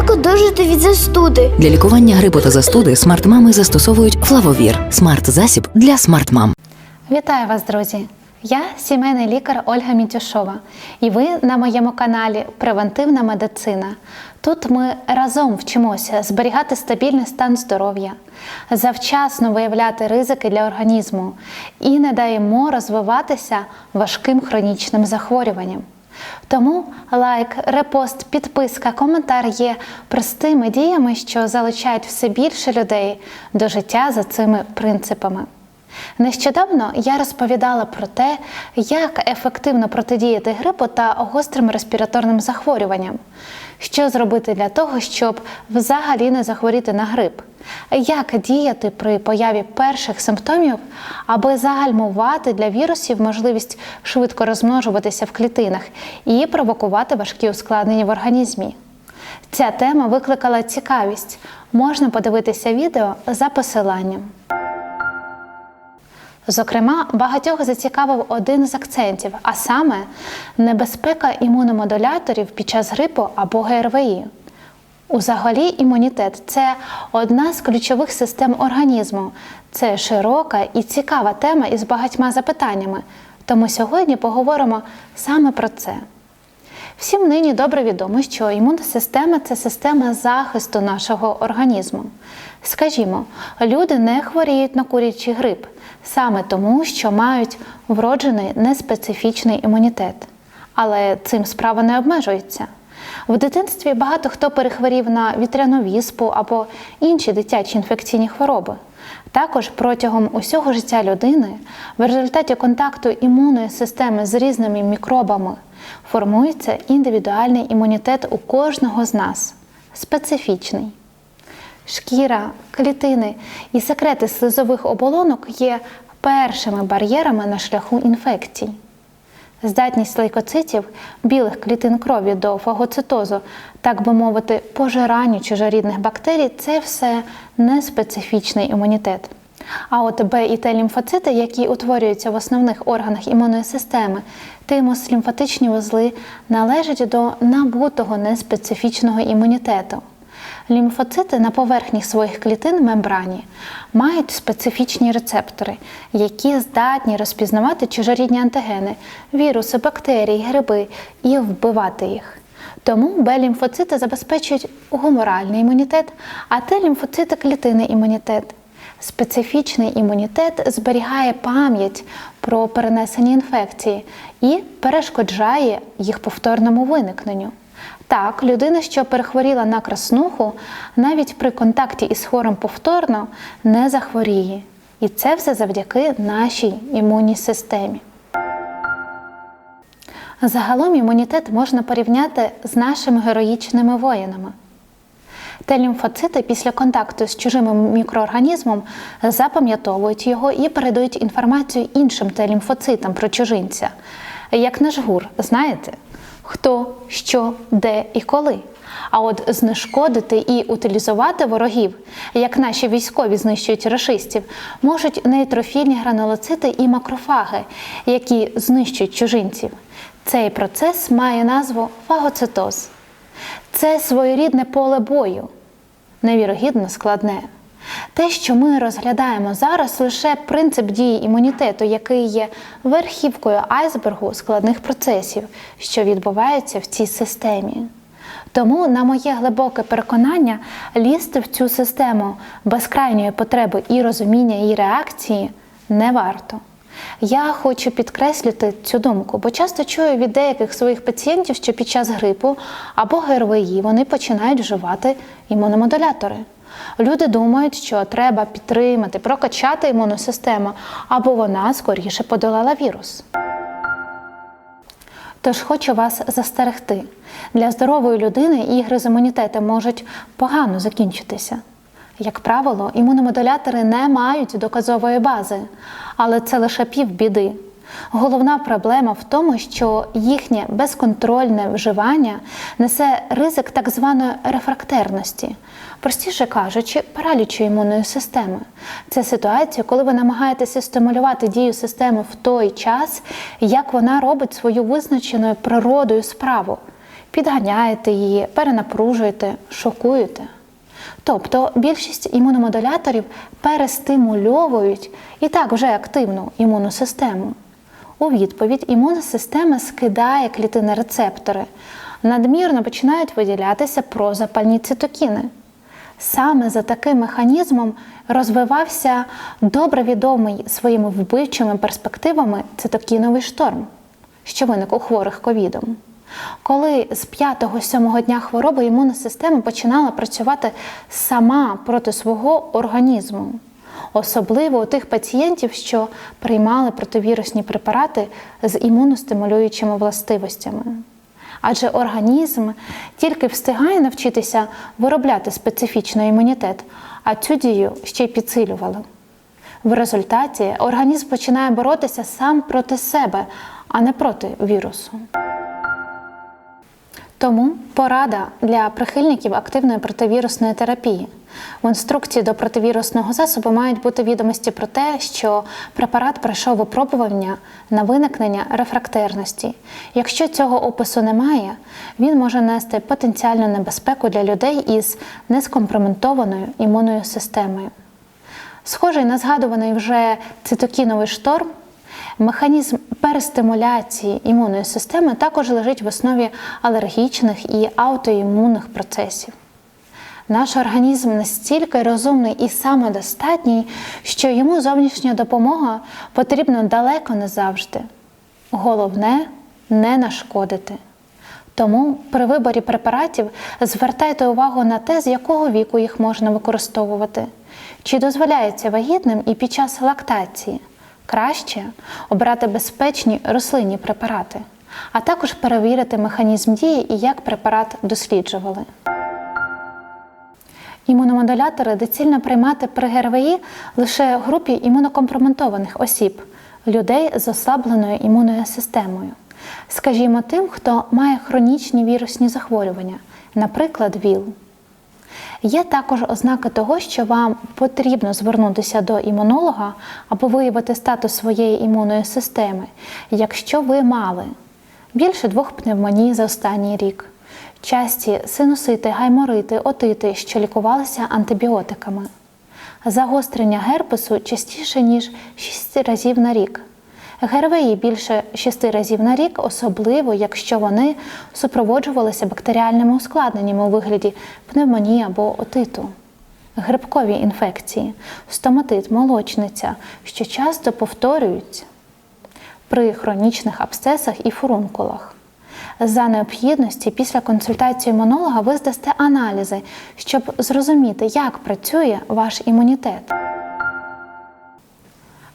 Як одужати від застуди? Для лікування грипу та застуди смарт-мами застосовують флавовір смарт-засіб для смарт-мам. Вітаю вас, друзі! Я сімейний лікар Ольга Мітюшова, і ви на моєму каналі Превентивна медицина. Тут ми разом вчимося зберігати стабільний стан здоров'я, завчасно виявляти ризики для організму і не даємо розвиватися важким хронічним захворюванням. Тому лайк, репост, підписка, коментар є простими діями, що залучають все більше людей до життя за цими принципами. Нещодавно я розповідала про те, як ефективно протидіяти грипу та гострим респіраторним захворюванням, що зробити для того, щоб взагалі не захворіти на грип, як діяти при появі перших симптомів, аби загальмувати для вірусів можливість швидко розмножуватися в клітинах і провокувати важкі ускладнення в організмі. Ця тема викликала цікавість. Можна подивитися відео за посиланням. Зокрема, багатьох зацікавив один з акцентів, а саме небезпека імуномодуляторів під час грипу або ГРВІ. Узагалі, імунітет це одна з ключових систем організму. Це широка і цікава тема із багатьма запитаннями. Тому сьогодні поговоримо саме про це. Всім нині добре відомо, що імунна система це система захисту нашого організму. Скажімо, люди не хворіють на курячий грип саме тому, що мають вроджений неспецифічний імунітет. Але цим справа не обмежується. В дитинстві багато хто перехворів на вітряну віспу або інші дитячі інфекційні хвороби. Також протягом усього життя людини в результаті контакту імунної системи з різними мікробами формується індивідуальний імунітет у кожного з нас специфічний. Шкіра, клітини і секрети слизових оболонок є першими бар'єрами на шляху інфекцій. Здатність лейкоцитів, білих клітин крові до фагоцитозу, так би мовити, пожиранню чужорідних бактерій це все неспецифічний імунітет. А от Б і Т лімфоцити, які утворюються в основних органах імунної системи, тимус лімфатичні вузли належать до набутого неспецифічного імунітету. Лімфоцити на поверхні своїх клітин мембрані мають специфічні рецептори, які здатні розпізнавати чужорідні антигени, віруси, бактерії, гриби і вбивати їх. Тому Б-лімфоцити забезпечують гуморальний імунітет, а Т-лімфоцити клітинний імунітет. Специфічний імунітет зберігає пам'ять про перенесені інфекції і перешкоджає їх повторному виникненню. Так, людина, що перехворіла на краснуху, навіть при контакті із хворим повторно не захворіє. І це все завдяки нашій імунній системі. Загалом імунітет можна порівняти з нашими героїчними воїнами. Т лімфоцити після контакту з чужим мікроорганізмом запам'ятовують його і передають інформацію іншим Т лімфоцитам про чужинця. Як наш гур, знаєте? Хто, що, де і коли. А от знешкодити і утилізувати ворогів, як наші військові знищують рашистів, можуть нейтрофільні гранулоцити і макрофаги, які знищують чужинців. Цей процес має назву фагоцитоз. Це своєрідне поле бою, невірогідно складне. Те, що ми розглядаємо зараз, лише принцип дії імунітету, який є верхівкою айсбергу складних процесів, що відбуваються в цій системі. Тому, на моє глибоке переконання, лізти в цю систему без крайньої потреби і розуміння її реакції не варто. Я хочу підкреслити цю думку, бо часто чую від деяких своїх пацієнтів, що під час грипу або ГРВІ вони починають вживати імуномодулятори. Люди думають, що треба підтримати, прокачати імунну систему, або вона скоріше подолала вірус. Тож хочу вас застерегти. Для здорової людини ігри з імунітетом можуть погано закінчитися. Як правило, імуномодулятори не мають доказової бази, але це лише півбіди. Головна проблема в тому, що їхнє безконтрольне вживання несе ризик так званої рефрактерності, простіше кажучи, паралічу імунної системи. Це ситуація, коли ви намагаєтеся стимулювати дію системи в той час, як вона робить свою визначеною природою справу. підганяєте її, перенапружуєте, шокуєте. Тобто більшість імуномодуляторів перестимульовують і так вже активну імунну систему. У відповідь імунна система скидає клітини рецептори, надмірно починають виділятися прозапальні цитокіни. Саме за таким механізмом розвивався добре відомий своїми вбивчими перспективами цитокіновий шторм, що виник у хворих ковідом. Коли з 5-7 дня хвороби імунна система починала працювати сама проти свого організму, особливо у тих пацієнтів, що приймали противірусні препарати з імуностимулюючими властивостями. Адже організм тільки встигає навчитися виробляти специфічний імунітет, а цю дію ще й підсилювали. В результаті організм починає боротися сам проти себе, а не проти вірусу. Тому порада для прихильників активної противірусної терапії. В інструкції до противірусного засобу мають бути відомості про те, що препарат пройшов випробування на виникнення рефрактерності. Якщо цього опису немає, він може нести потенціальну небезпеку для людей із нескомпроментованою імунною системою. Схожий на згадуваний вже цитокіновий шторм, механізм перестимуляції імунної системи також лежить в основі алергічних і аутоімунних процесів. Наш організм настільки розумний і самодостатній, що йому зовнішня допомога потрібна далеко не завжди. Головне не нашкодити. Тому при виборі препаратів звертайте увагу на те, з якого віку їх можна використовувати, чи дозволяється вагітним і під час лактації. Краще обрати безпечні рослинні препарати, а також перевірити механізм дії і як препарат досліджували. Імуномодулятори доцільно приймати при ГРВІ лише групі імунокомпроментованих осіб, людей з ослабленою імунною системою. Скажімо, тим, хто має хронічні вірусні захворювання, наприклад, ВІЛ. Є також ознаки того, що вам потрібно звернутися до імунолога або виявити статус своєї імунної системи, якщо ви мали більше двох пневмоній за останній рік, часті синусити, гайморити, отити, що лікувалися антибіотиками, загострення герпесу частіше, ніж 6 разів на рік. ГРВІ більше 6 разів на рік, особливо якщо вони супроводжувалися бактеріальними ускладненнями у вигляді пневмонії або отиту. Грибкові інфекції, стоматит, молочниця, що часто повторюються при хронічних абсцесах і фурункулах. За необхідності після консультації імунолога ви здасте аналізи, щоб зрозуміти, як працює ваш імунітет.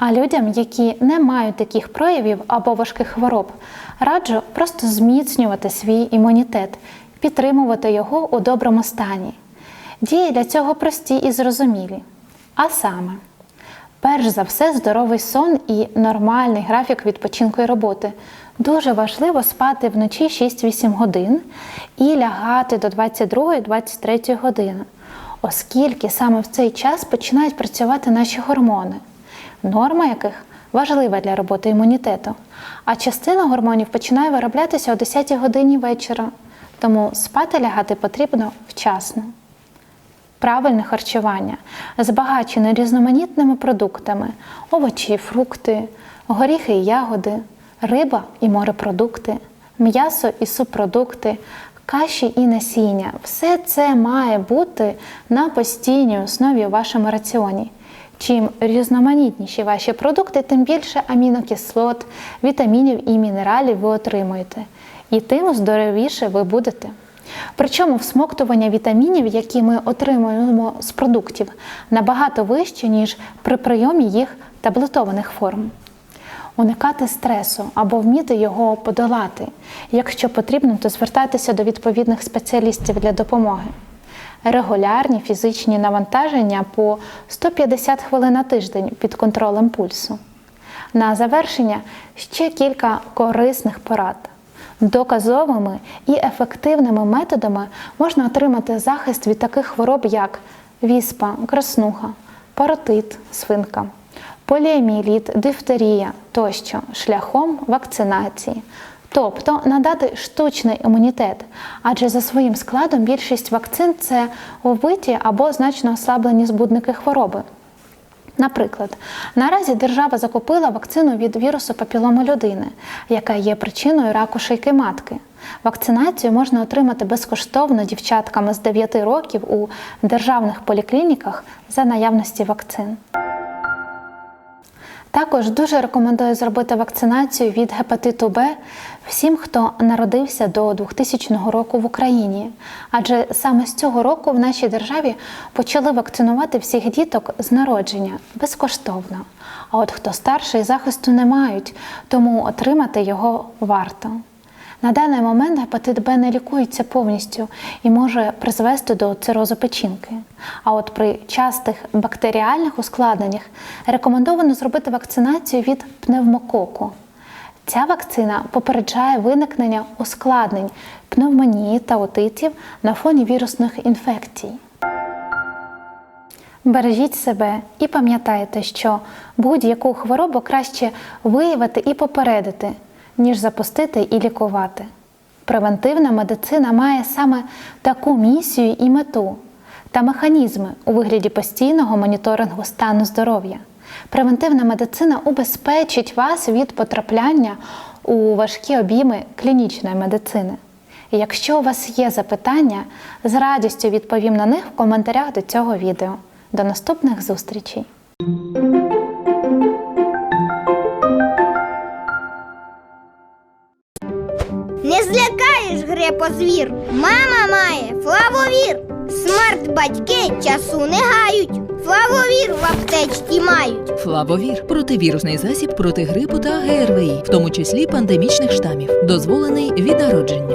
А людям, які не мають таких проявів або важких хвороб, раджу просто зміцнювати свій імунітет, підтримувати його у доброму стані. Дії для цього прості і зрозумілі. А саме, перш за все, здоровий сон і нормальний графік відпочинку і роботи. Дуже важливо спати вночі 6-8 годин і лягати до 22-23 години, оскільки саме в цей час починають працювати наші гормони норма яких важлива для роботи імунітету. А частина гормонів починає вироблятися о 10 годині вечора, тому спати лягати потрібно вчасно. Правильне харчування збагачене різноманітними продуктами: овочі, фрукти, горіхи і ягоди, риба і морепродукти, м'ясо і субпродукти, каші і насіння. Все це має бути на постійній основі у вашому раціоні. Чим різноманітніші ваші продукти, тим більше амінокислот, вітамінів і мінералів ви отримуєте, і тим здоровіше ви будете. Причому всмоктування вітамінів, які ми отримуємо з продуктів, набагато вище, ніж при прийомі їх таблетованих форм. Уникати стресу або вміти його подолати. Якщо потрібно, то звертайтеся до відповідних спеціалістів для допомоги регулярні фізичні навантаження по 150 хвилин на тиждень під контролем пульсу. На завершення ще кілька корисних порад. Доказовими і ефективними методами можна отримати захист від таких хвороб, як віспа, краснуха, паротит, свинка, поліоміеліт, дифтерія тощо шляхом вакцинації. Тобто надати штучний імунітет, адже за своїм складом більшість вакцин це вбиті або значно ослаблені збудники хвороби. Наприклад, наразі держава закупила вакцину від вірусу папіломи людини, яка є причиною раку шийки матки. Вакцинацію можна отримати безкоштовно дівчатками з 9 років у державних поліклініках за наявності вакцин. Також дуже рекомендую зробити вакцинацію від гепатиту Б всім, хто народився до 2000 року в Україні. Адже саме з цього року в нашій державі почали вакцинувати всіх діток з народження безкоштовно. А от хто старший захисту не мають, тому отримати його варто. На даний момент гепатит Б не лікується повністю і може призвести до цирозу печінки. А от при частих бактеріальних ускладненнях рекомендовано зробити вакцинацію від пневмококу. Ця вакцина попереджає виникнення ускладнень пневмонії та отитів на фоні вірусних інфекцій. Бережіть себе і пам'ятайте, що будь-яку хворобу краще виявити і попередити, ніж запустити і лікувати. Превентивна медицина має саме таку місію і мету та механізми у вигляді постійного моніторингу стану здоров'я. Превентивна медицина убезпечить вас від потрапляння у важкі обійми клінічної медицини. І якщо у вас є запитання, з радістю відповім на них в коментарях до цього відео. До наступних зустрічей! Не злякаєш грепозвір. Мама має флавовір. Смарт батьки часу не гають. Флавовір в аптечці мають. Флавовір противірусний засіб проти грипу та ГРВІ, в тому числі пандемічних штамів, дозволений від народження.